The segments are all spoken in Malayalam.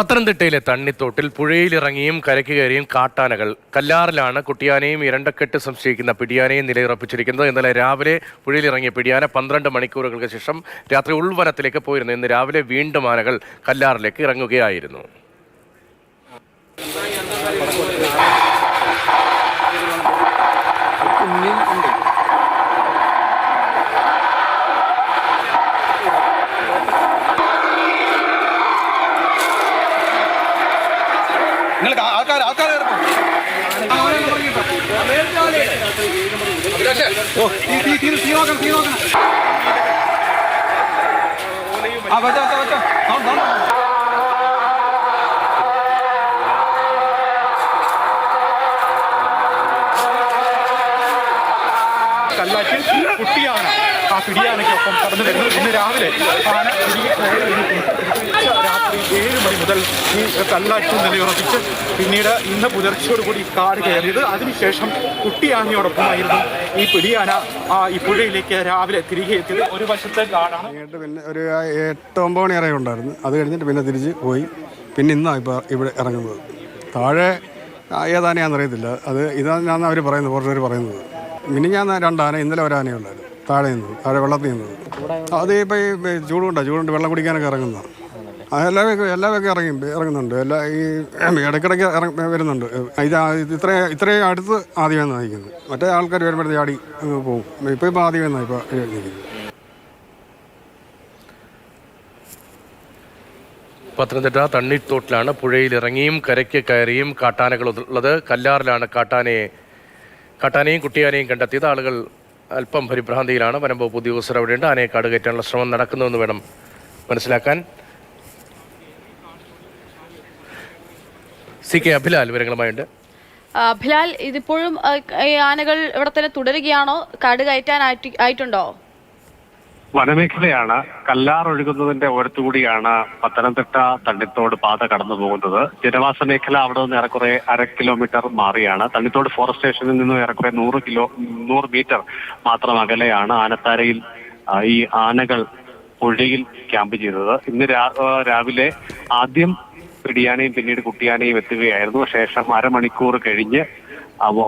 പത്തനംതിട്ടയിലെ തണ്ണിത്തോട്ടിൽ പുഴയിലിറങ്ങിയും കരയ്ക്ക് കയറിയും കാട്ടാനകൾ. കല്ലാറിലാണ് കുട്ടിയാനയും ഇരണ്ടക്കെട്ട് സംശയിക്കുന്ന പിടിയാനയും നിലയുറപ്പിച്ചിരിക്കുന്നത്. ഇന്നലെ രാവിലെ പുഴയിലിറങ്ങിയ പിടിയാന പന്ത്രണ്ട് മണിക്കൂറുകൾക്ക് ശേഷം രാത്രി ഉൾവനത്തിലേക്ക് പോയിരുന്നു. ഇന്ന് രാവിലെ വീണ്ടും ആനകൾ കല്ലാറിലേക്ക് ഇറങ്ങുകയായിരുന്നു. ആൾക്കാർ ആൾക്കാർ ആ വെച്ചോ വെച്ചോ വെച്ച ആ ഒപ്പം കടന്നു വരുന്നത് ഇന്ന് രാവിലെ ആന രാത്രി ഏഴ് മണി മുതൽ ഈ കല്ലാറ്റിൽ നിലയുറപ്പിച്ച് പിന്നീട് ഇന്ന് പുലർച്ചയോടുകൂടി കാട് കയറിയത്. അതിനുശേഷം കുട്ടിയാനയോടൊപ്പമായിരുന്നു ഈ പിടിയാന ഈ പുഴയിലേക്ക് രാവിലെ തിരികെ എത്തിയത്. ഒരു വശത്തെ കാടാണ്. പിന്നെ ഒരു എട്ട് ഒമ്പത് മണി വരെ ഉണ്ടായിരുന്നു. അത് കഴിഞ്ഞിട്ട് പിന്നെ തിരിച്ച് പോയി. പിന്നെ ഇന്നാണ് ഇപ്പോൾ ഇവിടെ ഇറങ്ങുന്നത്. താഴെ ഏതാനയാണെന്ന് അറിയത്തില്ല. അത് ഇതാണ് ഞാൻ അവർ പറയുന്നത്. കുറച്ച് പറയുന്നത്. മിനി ഞാൻ രണ്ടാന ഇന്നലെ ഒരു ആനയുണ്ടായിരുന്നു താഴെ നിന്നത് താഴെ വെള്ളത്തിൽ നിന്നത്. അത് ഇപ്പോൾ ഈ ചൂടുകൊണ്ടാണ് ചൂടുകൊണ്ട് വെള്ളം കുടിക്കാനൊക്കെ ഇറങ്ങുന്ന എല്ലാവരും എല്ലാവരും ഇറങ്ങി ഇറങ്ങുന്നുണ്ട്. എല്ലാ ഈ ഇടയ്ക്കിടയ്ക്ക് ഇറങ്ങി വരുന്നുണ്ട്. ഇത് ഇത്ര ഇത് ഇത്രയും അടുത്ത് ആദ്യമേ നയിക്കുന്നത്. മറ്റേ ആൾക്കാർ വരുമ്പോഴത്തെ ചാടി പോകും. ഇപ്പോൾ ഇപ്പോൾ ആദ്യമേ ഇപ്പോൾ പത്തനംതിട്ട തണ്ണീർത്തോട്ടിലാണ് പുഴയിലിറങ്ങിയും കരയ്ക്ക് കയറിയും കാട്ടാനകൾ ഉള്ളത്. കല്ലാറിലാണ് കാട്ടാനയെ കാട്ടാനയും കുട്ടിയാനയും കണ്ടെത്തിയത്. ആളുകൾ അല്പം പരിഭ്രാന്തിയിലാണ് വനംവകുപ്പ് ഉദ്യോഗസ്ഥർ അവിടെയുണ്ട്. ആനയെ കാടുകയറ്റാനുള്ള ശ്രമം നടക്കുന്നുവെന്ന് വേണം മനസ്സിലാക്കാൻ. സി കെ അഭിലാൽ വിവരങ്ങളുമായുണ്ട്. അഭിലാൽ ഇതിപ്പോഴും ആനകൾ ഇവിടെ തന്നെ തുടരുകയാണോ? കാട് കയറ്റാൻ ആയിട്ടുണ്ടോ? വനമേഖലയാണ് കല്ലാർ ഒഴുകുന്നതിന്റെ ഓരത്തുകൂടിയാണ് പത്തനംതിട്ട തണ്ണിത്തോട് പാത കടന്നു പോകുന്നത്. ജനവാസ മേഖല അവിടെ നിന്ന് ഏറെക്കുറെ അര കിലോമീറ്റർ മാറിയാണ്. തണ്ണിത്തോട് ഫോറസ്റ്റ് സ്റ്റേഷനിൽ നിന്നും ഏറെക്കുറെ നൂറ് കിലോ നൂറ് മീറ്റർ മാത്രം അകലെയാണ് ആനത്താരയിൽ ഈ ആനകൾ പുഴയിൽ ക്യാമ്പ് ചെയ്തത്. ഇന്ന് രാവിലെ ആദ്യം പിടിയാനയും പിന്നീട് കുട്ടിയാനയും എത്തുകയായിരുന്നു. ശേഷം അരമണിക്കൂർ കഴിഞ്ഞ്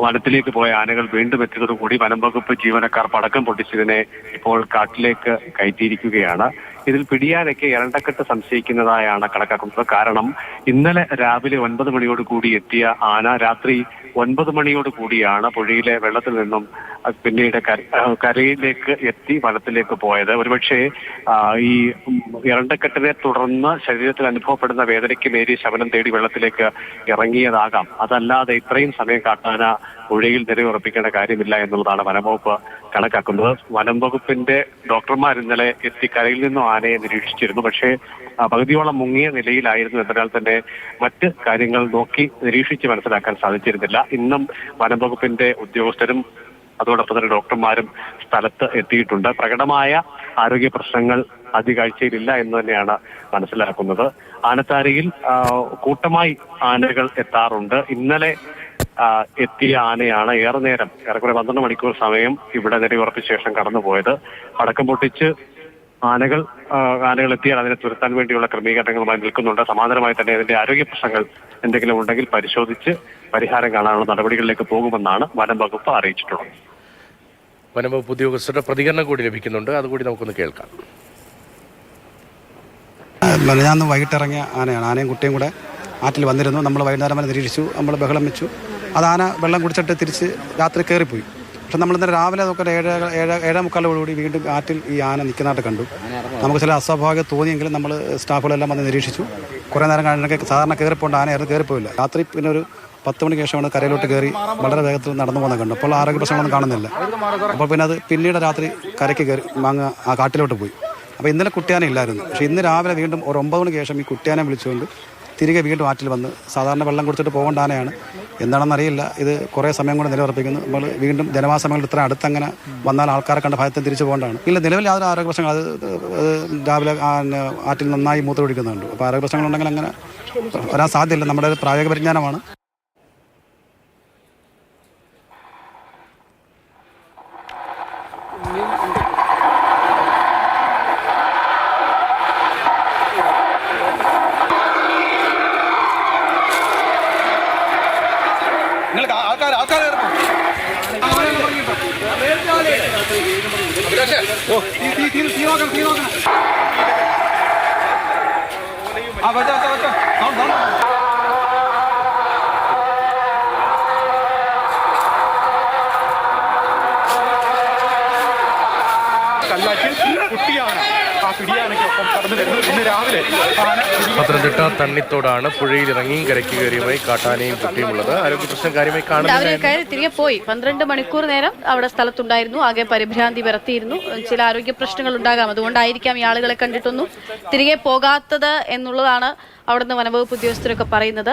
വനത്തിലേക്ക് പോയ ആനകൾ വീണ്ടും എത്തിയതോടുകൂടി വനം വകുപ്പ് ജീവനക്കാർ പടക്കം പൊട്ടിച്ചതിനെ ഇപ്പോൾ കാട്ടിലേക്ക് കയറ്റിയിരിക്കുകയാണ്. ഇതിൽ പിടിയാനൊക്കെ ഇരണ്ടക്കെട്ട് സംശയിക്കുന്നതായാണ് കണക്കാക്കുന്നത്. കാരണം ഇന്നലെ രാവിലെ ഒൻപത് മണിയോട് കൂടി എത്തിയ ആന രാത്രി ഒൻപത് മണിയോട് കൂടിയാണ് പുഴയിലെ വെള്ളത്തിൽ നിന്നും പിന്നീട് കര- കരയിലേക്ക് എത്തി വനത്തിലേക്ക് പോയത്. ഒരുപക്ഷെ ഈ ഇരണ്ടക്കെട്ടിനെ തുടർന്ന് ശരീരത്തിൽ അനുഭവപ്പെടുന്ന വേദനയ്ക്ക് മേരി ശമനം തേടി വെള്ളത്തിലേക്ക് ഇറങ്ങിയതാകാം. അതല്ലാതെ ഇത്രയും സമയം കാട്ടാന പുഴയിൽ നിലയുറപ്പിക്കേണ്ട കാര്യമില്ല എന്നുള്ളതാണ് വനംവകുപ്പ് കണക്കാക്കുന്നത്. വനം വകുപ്പിന്റെ ഡോക്ടർമാർ ഇന്നലെ എത്തി കരയിൽ നിന്നും ആനയെ നിരീക്ഷിച്ചിരുന്നു. പക്ഷേ പകുതിയോളം മുങ്ങിയ നിലയിലായിരുന്നു എന്നതിനാൽ തന്നെ മറ്റ് കാര്യങ്ങൾ നോക്കി നിരീക്ഷിച്ച് മനസ്സിലാക്കാൻ സാധിച്ചിരുന്നില്ല. ഇന്നും വനംവകുപ്പിന്റെ ഉദ്യോഗസ്ഥരും അതോടൊപ്പം തന്നെ ഡോക്ടർമാരും സ്ഥലത്ത് എത്തിയിട്ടുണ്ട്. പ്രകടമായ ആരോഗ്യ പ്രശ്നങ്ങൾ അതികാഴ്ചയിലില്ല എന്ന് തന്നെയാണ് മനസ്സിലാക്കുന്നത്. ആനത്താരയിൽ കൂട്ടമായി ആനകൾ എത്താറുണ്ട്. ഇന്നലെ എത്തിയ ആനയാണ് ഏറെ നേരം ഏറെക്കുറെ പന്ത്രണ്ട് മണിക്കൂർ സമയം ഇവിടെ നിലയുറപ്പിച്ച ശേഷം കടന്നുപോയത്. പടക്കം പൊട്ടിച്ച് ആനകൾ ആനകൾ എത്തിയാൽ അതിനെ തുരത്താൻ വേണ്ടിയുള്ള ക്രമീകരണങ്ങളുമായി നിൽക്കുന്നുണ്ട്. സമാന്തരമായി തന്നെ അതിന്റെ ആരോഗ്യ പ്രശ്നങ്ങൾ എന്തെങ്കിലും ഉണ്ടെങ്കിൽ പരിശോധിച്ച് പരിഹാരം കാണാനുള്ള നടപടികളിലേക്ക് പോകുമെന്നാണ് വനം വകുപ്പ് അറിയിച്ചിട്ടുള്ളത്. വനം വകുപ്പ് ഉദ്യോഗസ്ഥരുടെ പ്രതികരണം കൂടി ലഭിക്കുന്നുണ്ട്. അതുകൂടി നമുക്കൊന്ന് കേൾക്കാം. ഞാൻ വൈകിട്ട് ഇറങ്ങിയ ആനയാണ്. ആനയും കുട്ടിയും കൂടെ ആറ്റിൽ വന്നിരുന്നു. നമ്മൾ വൈകുന്നേരം വരെ നിരീക്ഷിച്ചു. നമ്മൾ ബഹളം വെച്ചു അത് ആന വെള്ളം കുടിച്ചിട്ട് തിരിച്ച് രാത്രി കയറിപ്പോയി. പക്ഷെ നമ്മൾ ഇന്നലെ രാവിലെ നോക്കാൻ ഏഴ് ഏഴ് ഏഴേ മുക്കാലോടുകൂടി വീണ്ടും ആറ്റിൽ ഈ ആന നിൽക്കുന്നതായിട്ട് കണ്ടു. നമുക്ക് ചില അസ്വാഭാവിക തോന്നിയെങ്കിലും നമ്മൾ സ്റ്റാഫുകളെല്ലാം വന്ന് നിരീക്ഷിച്ചു. കുറേ നേരം കഴിഞ്ഞൊക്കെ സാധാരണ കയറിപ്പോണ്ട് ആനയായിരുന്നു കയറിപ്പോയില്ല രാത്രി പിന്നെ ഒരു പത്ത് മണിക്ക് ശേഷമാണ് കരയിലോട്ട് കയറി വളരെ വേഗത്തിൽ നടന്നു പോകുന്നത് കണ്ടു. അപ്പോൾ ആരോഗ്യ പ്രശ്നങ്ങളൊന്നും കാണുന്നില്ല. അപ്പോൾ പിന്നെ അത് പിന്നീട് രാത്രി കരയ്ക്ക് കയറി മാങ്ങ ആ കാട്ടിലോട്ട് പോയി. അപ്പോൾ ഇന്നലെ കുട്ടിയാന ഇല്ലായിരുന്നു. പക്ഷേ ഇന്ന് രാവിലെ വീണ്ടും ഒരു ഒമ്പത് മണിക്ക് ശേഷം ഈ കുട്ടിയാനെ വിളിച്ചുകൊണ്ട് തിരികെ വീണ്ടും ആറ്റിൽ വന്ന് സാധാരണ വെള്ളം കുടിച്ചിട്ട് പോകേണ്ട ആനയാണ്. എന്താണെന്ന് അറിയില്ല ഇത് കുറേ സമയം കൊണ്ട് നിലയുറപ്പിക്കുന്നു. നമ്മൾ വീണ്ടും ജനവാസ ഇത്ര അടുത്തങ്ങനെ വന്നാൽ ആൾക്കാരെ കണ്ട ഭയത്തിൽ തിരിച്ചു പോകേണ്ടതാണ്. ഇല്ല നിലവിൽ യാതൊരു ആരോഗ്യ പ്രശ്നങ്ങൾ അത് രാവിലെ ആറ്റിൽ നന്നായി മൂത്ര ഒഴിക്കുന്നുണ്ട് അപ്പോൾ ആരോഗ്യ പ്രശ്നങ്ങളുണ്ടെങ്കിൽ അങ്ങനെ വരാൻ സാധ്യമല്ല നമ്മുടെ പ്രായോഗിക പരിജ്ഞാനമാണ്. നിങ്ങൾ ആൾക്കാർ ആൾക്കാർ ആ വച്ചാ വച്ചാ വച്ചാ കല്ലാറ്റിൽ കുട്ടിയാണ് പിടിയാനയ്ക്കൊപ്പം കടന്നു വരുന്നത് ഇന്ന് രാവിലെ പത്തനംതിട്ട തണ്ണിത്തോടാണ് പുഴയിൽ ഇറങ്ങിയും കരയ്ക്ക് കയറിയുമായി കാട്ടാനയും കുട്ടിയും ഉള്ളത്. ആരോഗ്യ പ്രശ്നം കാര്യമായി കാണുന്നില്ല കയറി തിരികെ പോയി. പന്ത്രണ്ട് മണിക്കൂർ നേരം അവിടെ സ്ഥലത്തുണ്ടായിരുന്നു. ആകെ പരിഭ്രാന്തി പരത്തിയിരുന്നു. ചില ആരോഗ്യ പ്രശ്നങ്ങൾ ഉണ്ടാകാം. അതുകൊണ്ടായിരിക്കാം ഈ ആളുകളെ കണ്ടിട്ടൊന്നും തിരികെ പോകാത്തത് എന്നുള്ളതാണ് അവിടുന്ന് വനവകുപ്പ് ഉദ്യോഗസ്ഥരൊക്കെ പറയുന്നത്.